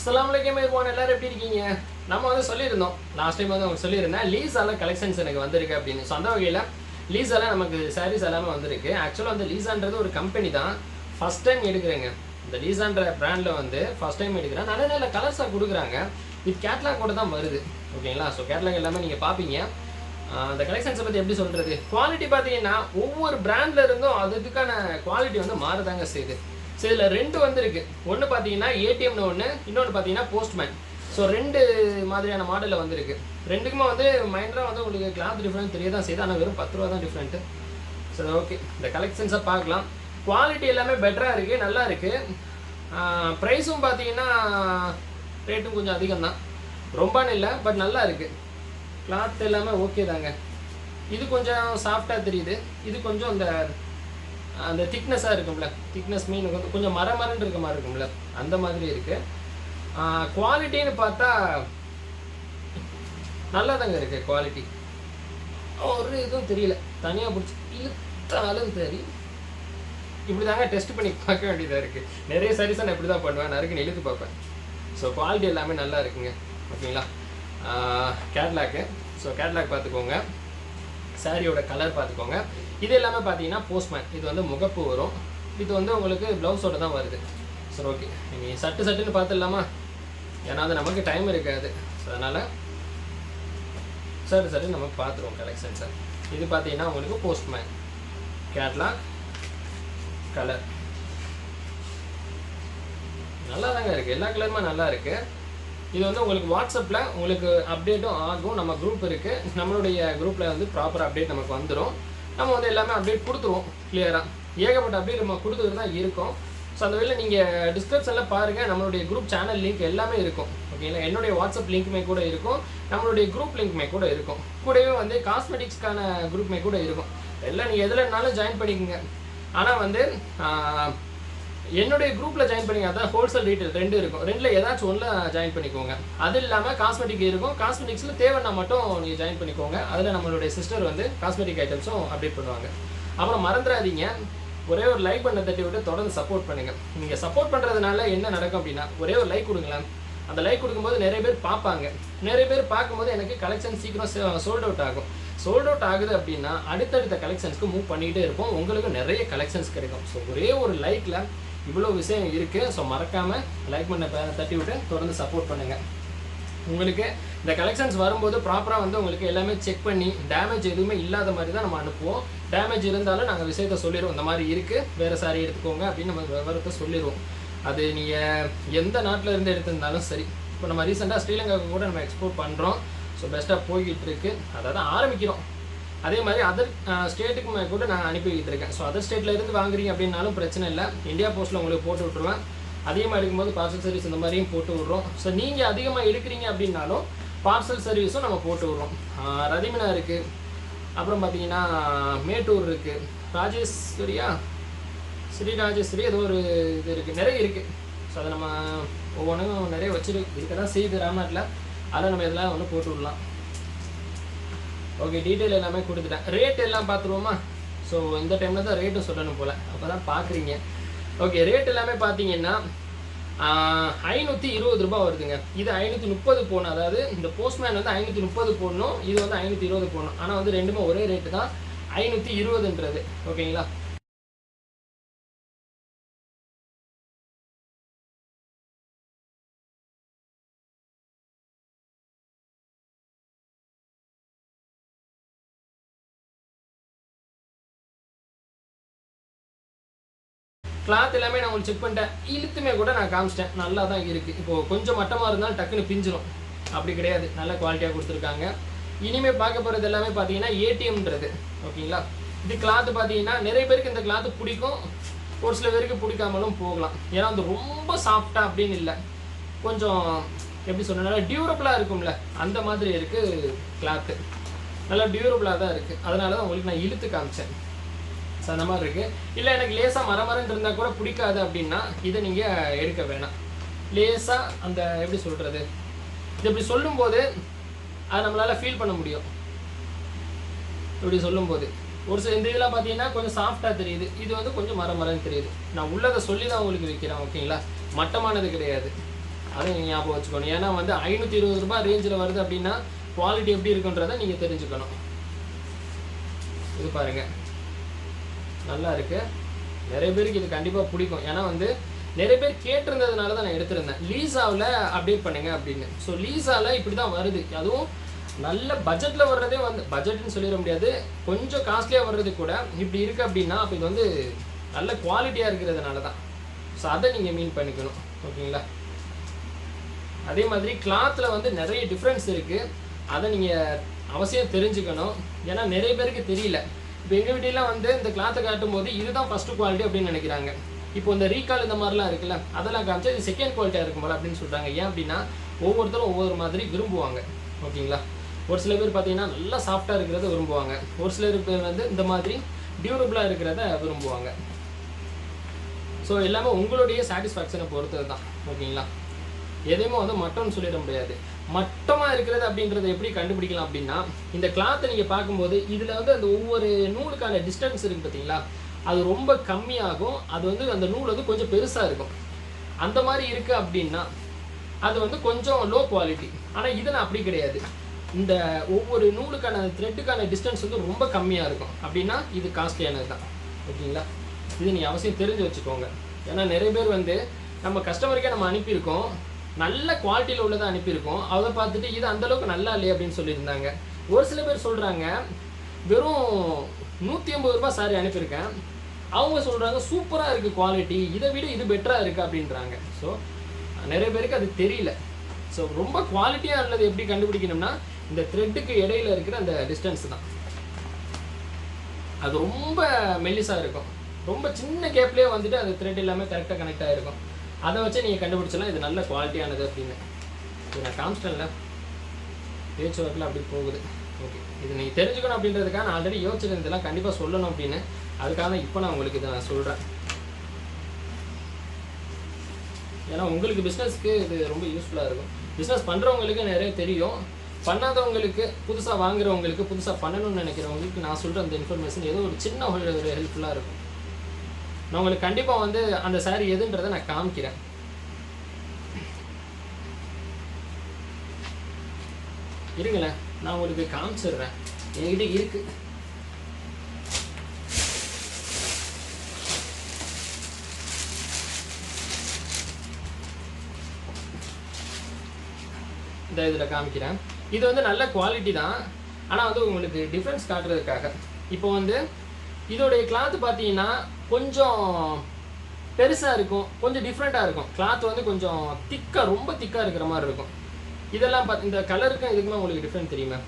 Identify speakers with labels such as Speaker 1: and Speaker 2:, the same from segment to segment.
Speaker 1: அஸ்ஸலாமு அலைக்கும் போன எல்லாரும் எப்படி இருக்கீங்க? நம்ம வந்து சொல்லியிருந்தோம். லாஸ்ட் டைம் வந்து அவங்க சொல்லியிருந்தேன். லீஸால கலெக்ஷன்ஸ் எனக்கு வந்திருக்கு அப்படின்னு. ஸோ அந்த வகையில் லீஸால நமக்கு சாரீஸ் எல்லாமே வந்திருக்கு. ஆக்சுவலாக வந்து லீஸான்றது ஒரு கம்பெனி தான். ஃபர்ஸ்ட் டைம் எடுக்கிறேங்க. இந்த லீஸான்ற பிராண்டில் வந்து ஃபர்ஸ்ட் டைம் எடுக்கிறேன். நல்ல நல்ல கலர்ஸாக கொடுக்குறாங்க. இது கேட்லாக் கூட தான் வருது. ஓகேங்களா ஸோ கேட்லாக் எல்லாமே நீங்கள் பார்ப்பீங்க அந்த கலெக்ஷன்ஸை பற்றி எப்படி சொல்கிறது குவாலிட்டி பார்த்தீங்கன்னா ஒவ்வொரு பிராண்ட்ல இருந்தும் அதுக்கான குவாலிட்டி வந்து மாறுதாங்க செய்யுது. ஸோ இதில் ரெண்டு வந்திருக்கு. ஒன்று பார்த்தீங்கன்னா ஏடிஎம்னு ஒன்று இன்னொன்று பார்த்தீங்கன்னா போஸ்ட்மேன் ஸோ ரெண்டு மாதிரியான மாடலில் வந்திருக்கு. ரெண்டுக்குமே வந்து மைண்டராக வந்து உங்களுக்கு கிளாத் டிஃப்ரெண்ட் தெரிய தான் செய்யுது. ஆனால் வெறும் பத்து ரூபா தான் டிஃப்ரெண்ட்டு சரி ஓகே இந்த கலெக்ஷன்ஸை பார்க்கலாம். குவாலிட்டி எல்லாமே பெட்டராக இருக்குது நல்லா இருக்குது ப்ரைஸும் பார்த்தீங்கன்னா ரேட்டும் கொஞ்சம் அதிகம் தான். ரொம்பன்னு இல்லை பட் நல்லா இருக்குது கிளாத் எல்லாமே ஓகே தாங்க. இது கொஞ்சம் சாஃப்டாக தெரியுது. இது கொஞ்சம் அந்த அந்த திக்னஸாக இருக்கும்ல. திக்னஸ் மீன் வந்து கொஞ்சம் மர மரண்டு இருக்க மாதிரி இருக்கும்ல. அந்த மாதிரி இருக்குது குவாலிட்டின்னு பார்த்தா நல்லா தாங்க குவாலிட்டி ஒரு இதுவும் தெரியல. தனியாக பிடிச்சி இழுத்தாலும் சரி இப்படி தாங்க டெஸ்ட் பண்ணி பார்க்க வேண்டியதாக இருக்குது நிறைய சாரீஸை நான் இப்படி தான் பண்ணுவேன் நறுக்குன்னு இழுத்து பார்ப்பேன். ஸோ குவாலிட்டி எல்லாமே நல்லா இருக்குங்க. ஓகேங்களா? கேட்லாக்கு ஸோ கேட்லாக் பார்த்துக்கோங்க. சாரியோட கலர் பார்த்துக்கோங்க. இது எல்லாமே பார்த்தீங்கன்னா போஸ்ட்மேன் இது வந்து முகப்பு வரும். இது வந்து உங்களுக்கு ப்ளவுஸோட தான் வருது. சரி ஓகே நீங்கள் சட்டு சட்டுன்னு பார்த்துடலாமா? ஏன்னா அது நமக்கு டைம் இருக்காது. ஸோ அதனால் சரி சரி நமக்கு பார்த்துருவோம் கலெக்ஷன்ஸை இது பார்த்தீங்கன்னா உங்களுக்கு போஸ்ட்மேன் கேட்லாக் கலர் நல்லா தாங்க இருக்குது எல்லா கலருமே நல்லா இருக்குது இது வந்து உங்களுக்கு வாட்ஸ்அப்பில் உங்களுக்கு அப்டேட்டும் ஆகும். நம்ம குரூப் இருக்குது நம்மளுடைய குரூப்பில் வந்து ப்ராப்பர் அப்டேட் நமக்கு வந்துடும் நம்ம வந்து எல்லாமே அப்டேட் கொடுத்துருவோம் கிளியராக ஏகப்பட்ட அப்டேட் நம்ம கொடுத்துட்டு தான் இருக்கும். ஸோ அந்த வேலை நீங்கள் டிஸ்கிரிப்ஷனில் பாருங்கள் நம்மளுடைய குரூப் சேனல் லிங்க் எல்லாமே இருக்கும். ஓகேங்களா என்னுடைய வாட்ஸ்அப் லிங்க்குமே கூட இருக்கும் நம்மளுடைய குரூப் லிங்க்குமே கூட இருக்கும். கூடவே வந்து காஸ்மெட்டிக்ஸ்க்கான குரூப்மே கூட இருக்கும். எல்லாம் நீங்கள் எதுலனாலும் ஜாயின் பண்ணிக்கோங்க. ஆனால் வந்து என்னுடைய குரூப்பில் ஜாயின் பண்ணிங்க அதான் ஹோல்சேல் ரீட்டைல் ரெண்டு இருக்கும். ரெண்டில் ஏதாச்சும் ஒன்றில் ஜாயின் பண்ணிக்கோங்க. அது இல்லாமல் காஸ்மெட்டிக் இருக்கும். காஸ்மெட்டிக்ஸில் தேவைன்னா மட்டும் நீங்கள் ஜாயின் பண்ணிக்கோங்க. அதில் நம்மளுடைய சிஸ்டர் வந்து காஸ்மெட்டிக் ஐட்டம்ஸும் அப்டேட் பண்ணுவாங்க. அப்புறம் மறந்துடாதீங்க. ஒரே ஒரு லைக் பண்ண தட்டி விட்டு தொடர்ந்து சப்போர்ட் பண்ணுங்கள் நீங்கள் சப்போர்ட் பண்ணுறதுனால என்ன நடக்கும் அப்படின்னா ஒரே ஒரு லைக் கொடுங்களேன். அந்த லைக் கொடுக்கும்போது நிறைய பேர் பார்ப்பாங்க. நிறைய பேர் பார்க்கும்போது எனக்கு கலெக்ஷன் சீக்கிரம் சோல்ட் அவுட் ஆகும். சோல்ட் அவுட் ஆகுது அப்படின்னா அடுத்தடுத்த கலெக்ஷன்ஸ்க்கு மூவ் பண்ணிகிட்டே இருப்போம். உங்களுக்கு நிறைய கலெக்ஷன்ஸ் கிடைக்கும். ஸோ ஒரே ஒரு லைக்கில் இவ்வளோ விஷயம் இருக்குது ஸோ மறக்காமல் லைக் பண்ண தட்டி விட்டு தொடர்ந்து சப்போர்ட் பண்ணுங்கள் உங்களுக்கு இந்த கலெக்ஷன்ஸ் வரும்போது ப்ராப்பராக வந்து உங்களுக்கு எல்லாமே செக் பண்ணி டேமேஜ் எதுவுமே இல்லாத மாதிரி தான் நம்ம அனுப்புவோம். டேமேஜ் இருந்தாலும் நாங்கள் விஷயத்த சொல்லிடுவோம். இந்த மாதிரி இருக்குது வேறு சாரி எடுத்துக்கோங்க அப்படின்னு நம்ம விவரத்தை சொல்லிடுவோம். அது நீங்கள் எந்த நாட்டில் இருந்து எடுத்திருந்தாலும் சரி. இப்போ நம்ம ரீசெண்டாக ஸ்ரீலங்காவுக்கு கூட நம்ம எக்ஸ்போர்ட் பண்ணுறோம் ஸோ பெஸ்ட்டாக போய்கிட்டு அதை அதாவது ஆரம்பிக்கிறோம். அதே மாதிரி அதர் ஸ்டேட்டுக்கு கூட நான் அனுப்பி வைத்திருக்கேன். ஸோ அதர் ஸ்டேட்லேருந்து வாங்குறீங்க அப்படின்னாலும் பிரச்சனை இல்லை. இந்தியா போஸ்ட்டில் உங்களுக்கு போட்டு விட்ருவேன் அதிகமாக எடுக்கும்போது பார்சல் சர்வீஸ் இந்த மாதிரியும் போட்டு விட்றோம். ஸோ நீங்கள் அதிகமாக எடுக்கிறீங்க அப்படின்னாலும் பார்சல் சர்வீஸும் நம்ம போட்டு விட்றோம். ரதிமினா இருக்குது அப்புறம் பார்த்தீங்கன்னா மேட்டூர் இருக்குது ராஜேஸ்வரியா? ஸ்ரீ ராஜேஸ்வரி ஏதோ ஒரு இது இருக்குது நிறைய இருக்குது ஸோ அதை நம்ம ஒவ்வொன்றும் நிறைய வச்சுருக்கு இருக்க தான் செய்யுது ராம்நாட்டில் அதை நம்ம இதெல்லாம் ஒன்று போட்டு விடலாம். ஓகே டீட்டெயில் எல்லாமே கொடுத்துட்டேன். ரேட் எல்லாம் பார்த்துருவோமா? ஸோ இந்த டைமில் தான் ரேட்டும் சொல்லணும் போல். அப்போ தான் பார்க்குறீங்க. ஓகே ரேட் எல்லாமே பார்த்தீங்கன்னா ஐநூற்றி இருபது ரூபாய் வருதுங்க. இது ஐநூற்றி முப்பது போடணும். அதாவது இந்த போஸ்ட்மேன் வந்து ஐநூற்றி முப்பது போடணும். இது வந்து ஐநூற்றி இருபது போடணும். ஆனால் வந்து ரெண்டுமே ஒரே ரேட்டு தான். ஐநூற்றி இருபதுன்றது. ஓகேங்களா கிளாத் எல்லாமே நான் உங்களுக்கு செக் பண்ணிட்டேன். இழுத்துமே கூட நான் காமிச்சிட்டேன். நல்லா தான் இருக்குது இப்போது கொஞ்சம் மட்டமாக இருந்தாலும் டக்குன்னு பிஞ்சிடும் அப்படி கிடையாது. நல்ல குவாலிட்டியாக கொடுத்துருக்காங்க. இனிமேல் பார்க்க போகிறது எல்லாமே பார்த்தீங்கன்னா ஏடிஎம்ன்றது ஓகேங்களா? இது கிளாத்து பார்த்தீங்கன்னா நிறைய பேருக்கு இந்த கிளாத்து பிடிக்கும். ஒரு சில பேருக்கு பிடிக்காமலும் போகலாம். ஏன்னா அது ரொம்ப சாஃப்டாக அப்படின்னு இல்லை. கொஞ்சம் எப்படி சொல்றது? நல்லா டியூரபிளாக இருக்கும்ல. அந்த மாதிரி இருக்குது கிளாத்து நல்லா டியூரபிளாக தான் இருக்குது அதனால தான் உங்களுக்கு நான் இழுத்து காமிச்சேன். ஸோ அந்த மாதிரி இருக்குது இல்லை எனக்கு லேசாக மரமரன்னு இருந்தால் கூட பிடிக்காது அப்படின்னா இதை நீங்கள் எடுக்க வேணாம். லேசாக அந்த எப்படி சொல்கிறது இது இப்படி சொல்லும்போது அதை நம்மளால் ஃபீல் பண்ண முடியும். இப்படி சொல்லும்போது. ஒரு சில இந்த இதெல்லாம் பார்த்தீங்கன்னா கொஞ்சம் சாஃப்டாக தெரியுது. இது வந்து கொஞ்சம் மரம் மரம்னு தெரியுது. நான் உள்ளதை சொல்லி தான் உங்களுக்கு விற்கிறேன் ஓகேங்களா? மட்டமானது கிடையாது. அதை நீங்கள் ஞாபகம் வச்சுக்கணும். ஏன்னா வந்து ஐநூற்றி இருபது ரூபாய் ரேஞ்சில் வருது அப்படின்னா குவாலிட்டி எப்படி இருக்குன்றதை நீங்கள் தெரிஞ்சுக்கணும். இது பாருங்கள் நல்லா இருக்குது நிறைய பேருக்கு இது கண்டிப்பாக பிடிக்கும். ஏன்னா வந்து நிறைய பேர் கேட்டிருந்ததுனால தான் நான் எடுத்திருந்தேன். லீசாவில் அப்டேட் பண்ணுங்க அப்படின்னு. ஸோ லீசாவில் இப்படி தான் வருது. அதுவும் நல்ல பட்ஜெட்டில் வர்றதே வந்து பட்ஜெட்னு சொல்லிட முடியாது. கொஞ்சம் காஸ்ட்லியாக வர்றது கூட இப்படி இருக்குது அப்படின்னா அப்போ இது வந்து நல்ல குவாலிட்டியாக இருக்கிறதுனால தான். ஸோ அதை நீங்கள் மீன் பண்ணிக்கணும். ஓகேங்களா? அதே மாதிரி கிளாத்தில் வந்து நிறைய டிஃப்ரென்ஸ் இருக்குது அதை நீங்கள் அவசியம் தெரிஞ்சுக்கணும். ஏன்னா நிறைய பேருக்கு தெரியல. இப்போ எங்கள் வீட்டிலாம் வந்து இந்த கிளாத்தை காட்டும் போது இதுதான் ஃபஸ்ட்டு குவாலிட்டி அப்படின்னு நினைக்கிறாங்க. இப்போ இந்த ரீகால் இந்த மாதிரிலாம் இருக்குல்ல அதெல்லாம் காமிச்சா இது செகண்ட் குவாலிட்டியாக இருக்கும் போல அப்படின்னு சொல்கிறாங்க ஏன் அப்படின்னா ஒவ்வொருத்தரும் ஒவ்வொரு மாதிரி விரும்புவாங்க. ஓகேங்களா? ஒரு சில பேர் பார்த்தீங்கன்னா நல்லா சாஃப்டாக இருக்கிறத விரும்புவாங்க. ஒரு சில பேர் வந்து இந்த மாதிரி டியூரபிளாக இருக்கிறத விரும்புவாங்க. ஸோ எல்லாமே உங்களுடைய சாட்டிஸ்ஃபேக்ஷனை பொறுத்தது தான் ஓகேங்களா? எதையுமே வந்து மட்டம்னு சொல்லிட முடியாது. மட்டமாக இருக்கிறது அப்படின்றத எப்படி கண்டுபிடிக்கலாம் அப்படின்னா இந்த கிளாத்தை நீங்கள் பார்க்கும்போது இதில் வந்து அந்த ஒவ்வொரு நூலுக்கான டிஸ்டன்ஸ் இருக்குது பார்த்தீங்களா? அது ரொம்ப கம்மியாகும். அது வந்து அந்த நூல் வந்து கொஞ்சம் பெருசாக இருக்கும். அந்த மாதிரி இருக்குது அப்படின்னா அது வந்து கொஞ்சம் லோ குவாலிட்டி ஆனால் இதில் அப்படி கிடையாது. இந்த ஒவ்வொரு நூலுக்கான த்ரெட்டுக்கான டிஸ்டன்ஸ் வந்து ரொம்ப கம்மியாக இருக்கும். அப்படின்னா இது காஸ்ட்லியானது தான் ஓகேங்களா? இது நீங்கள் அவசியம் தெரிஞ்சு வச்சுக்கோங்க. ஏன்னா நிறைய பேர் வந்து நம்ம கஸ்டமருக்கே நம்ம அனுப்பியிருக்கோம். நல்ல குவாலிட்டியில் உள்ளதை அனுப்பியிருக்கோம். அதை பார்த்துட்டு இது அந்த அளவுக்கு நல்லா இல்லையே அப்படின்னு சொல்லியிருந்தாங்க. ஒரு சில பேர் சொல்கிறாங்க வெறும் நூற்றி ஐம்பது ரூபாய் சாரி அனுப்பியிருக்கேன். அவங்க சொல்கிறாங்க சூப்பராக இருக்குது குவாலிட்டி இதை விட இது பெட்டராக இருக்குது அப்படின்றாங்க. ஸோ நிறைய பேருக்கு அது தெரியல. ஸோ ரொம்ப குவாலிட்டியாக உள்ளது எப்படி கண்டுபிடிக்கணும்னா இந்த த்ரெட்டுக்கு இடையில இருக்கிற அந்த டிஸ்டன்ஸ் தான். அது ரொம்ப மெல்லிஸாக இருக்கும். ரொம்ப சின்ன கேப்லேயே வந்துட்டு அந்த த்ரெட் எல்லாமே கரெக்டாக கனெக்ட் ஆகிருக்கும் அதை வச்சு நீங்கள் கண்டுபிடிச்சலாம் இது நல்ல குவாலிட்டியானது அப்படின்னு. இது நான் காமிச்சிட்டேன்ல. பேச்சு ஒர்க்கில் அப்படி போகுது. ஓகே இது நீங்கள் தெரிஞ்சுக்கணும் அப்படின்றதுக்காக நான் ஆல்ரெடி யோசிச்சிருந்ததெல்லாம் கண்டிப்பாக சொல்லணும் அப்படின்னு. அதுக்காக தான் இப்போ நான் உங்களுக்கு இதை நான் சொல்கிறேன் ஏன்னா உங்களுக்கு பிஸ்னஸ்க்கு இது ரொம்ப யூஸ்ஃபுல்லாக இருக்கும். பிஸ்னஸ் பண்ணுறவங்களுக்கு நிறைய தெரியும். பண்ணாதவங்களுக்கு புதுசாக வாங்குறவங்களுக்கு புதுசாக பண்ணணும்னு நினைக்கிறவங்களுக்கு நான் சொல்கிற அந்த இன்ஃபர்மேஷன் ஏதோ ஒரு சின்ன ஒரு ஹெல்ப்ஃபுல்லாக இருக்கும். நான் உங்களுக்கு கண்டிப்பாக வந்து அந்த சாரி எதுன்றதை நான் காமிக்கிறேன். இருங்களேன் நான் உங்களுக்கு காமிச்சிடுறேன். என்கிட்ட இருக்கு. இந்த இதில் காமிக்கிறேன். இது வந்து நல்ல குவாலிட்டி தான். ஆனால் வந்து உங்களுக்கு டிஃப்ரென்ஸ் காட்டுறதுக்காக. இப்போ வந்து இதோடைய கிளாத் பார்த்தீங்கன்னா கொஞ்சம் பெருசாக இருக்கும் கொஞ்சம் டிஃப்ரெண்ட்டாக இருக்கும். கிளாத் வந்து கொஞ்சம் திக்காக ரொம்ப திக்காக இருக்கிற மாதிரி இருக்கும். இதெல்லாம் பார்த்து இந்த கலருக்கும் இதுக்குமே உங்களுக்கு டிஃப்ரெண்ட் தெரியுமா?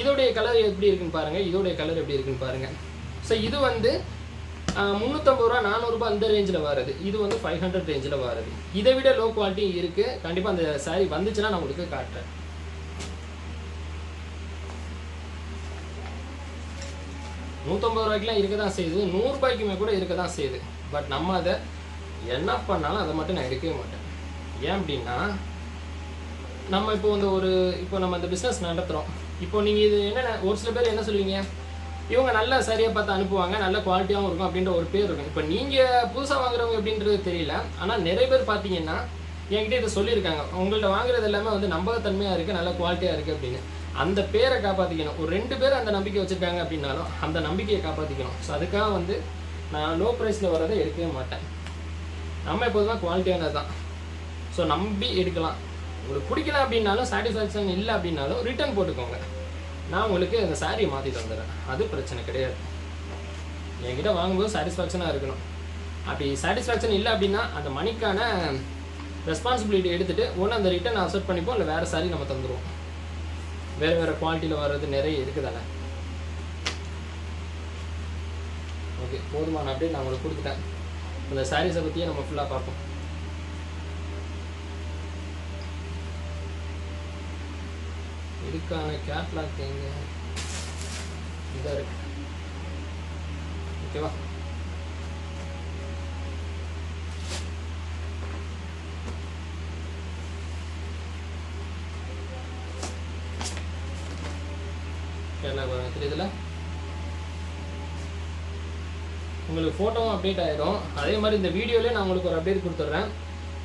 Speaker 1: இதோடைய கலர் எப்படி இருக்குன்னு பாருங்கள் இதோடைய கலர் எப்படி இருக்குன்னு பாருங்கள் ஸோ இது வந்து முந்நூற்றம்பது ரூபா நானூறுரூபா அந்த ரேஞ்சில் வருது. இது வந்து ஃபைவ் ஹண்ட்ரட் ரேஞ்சில் வருது. இதை விட லோ குவாலிட்டி இருக்குது கண்டிப்பாக அந்த saree வந்துச்சுன்னா நான் உங்களுக்கு காட்டுறேன். நூற்றம்பது ரூபாய்க்குலாம் இருக்க தான் செய்யுது நூறுரூபாய்க்குமே கூட இருக்க தான் செய்யுது. பட் நம்ம அதை என்ன பண்ணாலும் அதை மட்டும் நான் எடுக்கவே மாட்டேன். ஏன் அப்படின்னா நம்ம இப்போ இந்த ஒரு இப்போ நம்ம இந்த பிஸ்னஸ் நடத்துகிறோம் இப்போ நீங்கள் இது என்னென்ன ஒரு சில பேர் என்ன சொல்லுவீங்க? இவங்க நல்ல சரியாக பார்த்து அனுப்புவாங்க நல்ல குவாலிட்டியாகவும் இருக்கும் அப்படின்ற ஒரு பேர் இருக்கும். இப்போ நீங்கள் புதுசாக வாங்குறவங்க அப்படின்றது தெரியல. ஆனால் நிறைய பேர் பார்த்தீங்கன்னா என்கிட்ட இதை சொல்லியிருக்காங்க. உங்கள்ட்ட வாங்குறது எல்லாமே வந்து நம்பகத்தன்மையாக இருக்குது நல்ல குவாலிட்டியாக இருக்குது அப்படின்னு. அந்த பேரை காப்பாற்றிக்கணும் ஒரு ரெண்டு பேர் அந்த நம்பிக்கை வச்சுருக்காங்க அப்படின்னாலும் அந்த நம்பிக்கையை காப்பாற்றிக்கணும் ஸோ அதுக்காக வந்து நான் லோ ப்ரைஸில் வரதை எடுக்கவே மாட்டேன். நம்ம எப்போதுமே குவாலிட்டியானது தான். ஸோ நம்பி எடுக்கலாம். உங்களுக்கு பிடிக்கல அப்படின்னாலும் சாட்டிஸ்ஃபேக்ஷன் இல்லை அப்படின்னாலும் ரிட்டர்ன் போட்டுக்கோங்க. நான் உங்களுக்கு அந்த சாரியை மாற்றி தந்துடுறேன் அது பிரச்சனை கிடையாது. என்கிட்ட வாங்கும்போது சாட்டிஸ்ஃபேக்ஷனாக இருக்கணும். அப்படி சாட்டிஸ்ஃபேக்ஷன் இல்லை அப்படின்னா அந்த மணிக்கான ரெஸ்பான்சிபிலிட்டி எடுத்துகிட்டு ஒன்று அந்த ரிட்டன் அக்செப்ட் பண்ணிப்போம் இல்லை வேறு சாரி நம்ம தந்துடுவோம் வேறு வேறு குவாலிட்டியில் வர்றது நிறைய இருக்குதானே ஓகே போதுமான அப்டேட் நான் உங்களுக்கு கொடுத்துட்டேன். அந்த சாரீஸை பற்றியே நம்ம ஃபுல்லாக பார்ப்போம். இதுக்கான கேட்லாக் எங்கே? இதாக இருக்கு. ஓகேவா கேட்லாக் உங்களுக்கு ஃபோட்டோவும் அப்டேட் ஆகிரும் அதே மாதிரி இந்த வீடியோலேயே நான் உங்களுக்கு ஒரு அப்டேட் கொடுத்துட்றேன்.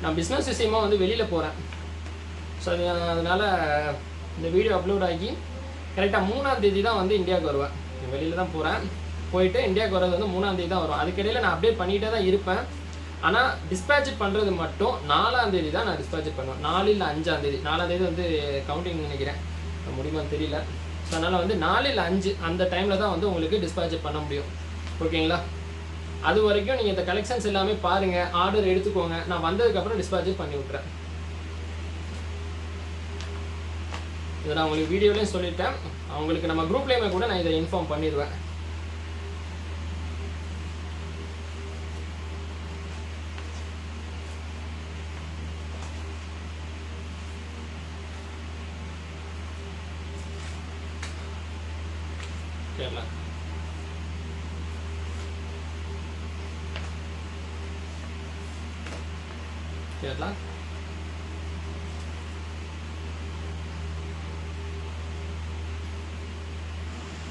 Speaker 1: நான் பிஸ்னஸ் விஷயமா வந்து வெளியில் போகிறேன் ஸோ அது அதனால் இந்த வீடியோ அப்லோட் ஆகி கரெக்டாக மூணாம் தேதி தான் வந்து இந்தியாவுக்கு வருவேன். வெளியில் தான் போகிறேன் போயிட்டு இந்தியாவுக்கு வர்றது வந்து மூணாம் தேதி தான் வரும். அதுக்கிடையில் நான் அப்டேட் பண்ணிகிட்டே தான் இருப்பேன். ஆனால் டிஸ்பேட்ச் பண்ணுறது மட்டும் நாலாம் தேதி தான் நான் டிஸ்பேட்ச் பண்ணுவேன். நாலு இல்லை அஞ்சாம் தேதி. நாலாம் தேதி வந்து கவுண்டிங் நினைக்கிறேன். முடியுமான்னு தெரியல. ஸோ அதனால் வந்து நாலு இல்லை அஞ்சு அந்த டைமில் தான் வந்து உங்களுக்கு டிஸ்பேட்ச் பண்ண முடியும். ஓகேங்களா அது வரைக்கும் நீங்கள் இந்த கலெக்ஷன்ஸ் எல்லாமே பாருங்கள் ஆர்டர் எடுத்துக்கோங்க. நான் வந்ததுக்கப்புறம் டிஸ்பேட்ச் பண்ணி விட்றேன் இதை நான் உங்களுக்கு வீடியோலேயும் சொல்லிட்டேன். அவங்களுக்கு நம்ம குரூப்லேயுமே கூட நான் இதை இன்ஃபார்ம் பண்ணிடுவேன். đẹp lắm đẹp lắm.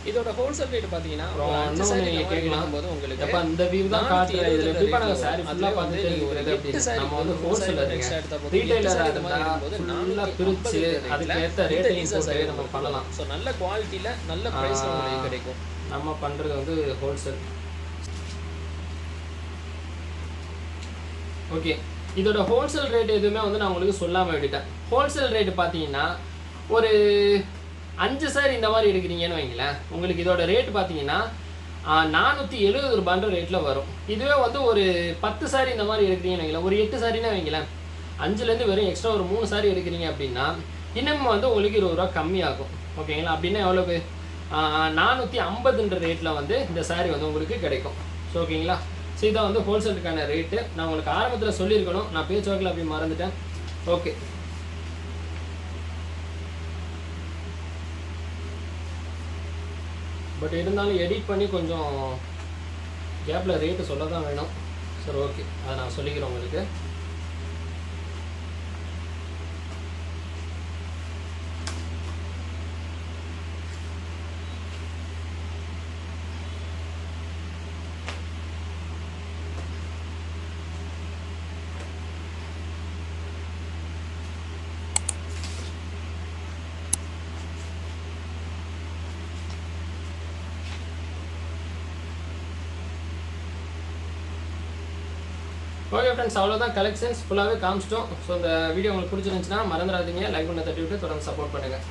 Speaker 2: இதோட ஹோல்சேல் ரேட் பாத்தீங்கன்னா
Speaker 1: நீங்க கேட்கலாம்.
Speaker 2: உங்களுக்கு
Speaker 1: வியூ தான் இதுல எப்படி
Speaker 2: rate
Speaker 1: சாரி. ஃபுல்லா பார்த்து
Speaker 2: ஒரு எட்டு
Speaker 1: நம்ம வந்து ஹோல்சேல் இருக்கேன்.
Speaker 2: எடுத்தா.
Speaker 1: ரீட்டைலர்
Speaker 2: மாதிரி
Speaker 1: பிரிச்சு
Speaker 2: saree
Speaker 1: போட்டு நம்ம பண்ணலாம்.
Speaker 2: ஸோ நல்ல குவாலிட்டியில நல்ல பிரைஸ்ல உங்களுக்கு கிடைக்கும்.
Speaker 1: நம்ம பண்றது வந்து ஹோல்சேல் ஓகே இதோட ஹோல்சேல் ரேட் எதுவுமே வந்து நான் உங்களுக்கு சொல்லாம விட்டுட்டேன். ஹோல்சேல் ரேட் பார்த்தீங்கன்னா ஒரு அஞ்சு சார் இந்த மாதிரி எடுக்கிறீங்கன்னு வைங்களேன். உங்களுக்கு இதோட ரேட் பார்த்தீங்கன்னா நானூற்றி எழுபது ரூபான்ற ரேட்டில் வரும். இதுவே வந்து ஒரு பத்து சாரி இந்த மாதிரி எடுக்கிறீங்கன்னு வைங்களேன். ஒரு எட்டு சாரின்னு வைங்களேன். அஞ்சுலேருந்து வெறும் எக்ஸ்ட்ரா ஒரு மூணு சாரி எடுக்கிறீங்க அப்படின்னா இன்னமும் வந்து உங்களுக்கு இருபது ரூபா கம்மியாகும். ஓகேங்களா அப்படின்னா எவ்வளவு? நானூற்றி ஐம்பதுன்ற ரேட்டில் வந்து இந்த சாரி வந்து உங்களுக்கு கிடைக்கும். ஸோ ஓகேங்களா ஸோ இதான் வந்து ஹோல்சேலுக்கான ரேட்டு நான் உங்களுக்கு ஆரம்பத்தில் சொல்லியிருக்கணும். நான் பேச்சு வாக்கில் அப்படி மறந்துட்டேன். ஓகே பட் இருந்தாலும் எடிட் பண்ணி கொஞ்சம் கேப்பில் ரேட்டு சொல்ல தான் வேணும். சரி ஓகே அதை நான் சொல்லிக்கிறேன் உங்களுக்கு ஓகே ஃப்ரெண்ட்ஸ் அவ்வளோதான் கலெக்ஷன்ஸ் ஃபுல்லாகவே காமிச்சிட்டோம். ஸோ இந்த வீடியோ உங்களுக்கு பிடிச்சிருந்துச்சுன்னா மறந்துடாதீங்க. லைக் பண்ண தட்டி விட்டு தொடர்ந்து சப்போர்ட் பண்ணுங்கள்